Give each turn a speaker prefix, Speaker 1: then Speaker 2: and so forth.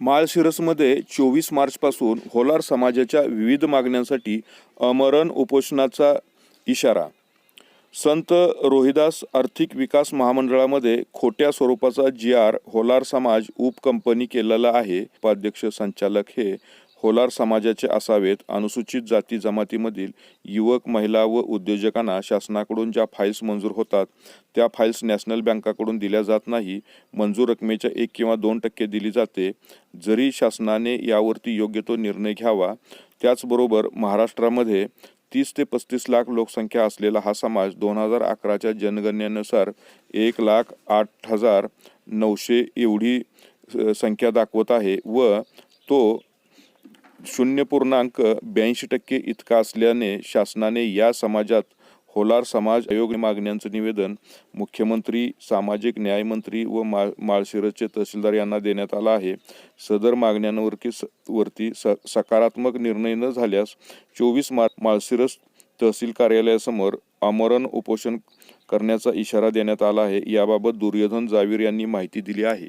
Speaker 1: माळशिरसमध्ये चोवीस मार्चपासून होलार समाजाच्या विविध मागण्यांसाठी अमरण उपोषणाचा इशारा. संत रोहिदास आर्थिक विकास महामंडळामध्ये खोट्या स्वरूपाचा जी आर होलार समाज उपकंपनी केलेला आहे. उपाध्यक्ष संचालक हे कोलार समाजाचे असावेत अनुसूचित जाती जमातीमधील युवक महिला व उद्योजकांना शासनाकडून ज्या फाईल्स मंजूर होतात त्या फाईल्स नॅशनल बँकाकडून दिल्या जात नाही. मंजूर रकमेच्या एक किंवा दोन टक्के दिली जाते. जरी शासनाने यावरती योग्य तो निर्णय घ्यावा त्याचबरोबर महाराष्ट्रामध्ये तीस ते पस्तीस लाख लोकसंख्या असलेला हा समाज दोन हजार अकराच्या जनगणनेनुसार एक लाख आठ हजार नऊशे एवढी संख्या दाखवत आहे व तो शून्य पूर्णांक ब्याऐंशी टक्के इतका असल्याने शासनाने या समाजात होलार समाज आयोग मागण्यांचं निवेदन मुख्यमंत्री सामाजिक न्यायमंत्री व मा माळशिरसचे तहसीलदार यांना देण्यात आला आहे. सदर मागण्यांवरती स वरती स सकारात्मक निर्णय न झाल्यास चोवीस मार्च माळशिरस तहसील कार्यालयासमोर आमरण उपोषण करण्याचा इशारा देण्यात आला आहे. याबाबत दुर्योधन जावीर यांनी माहिती दिली आहे.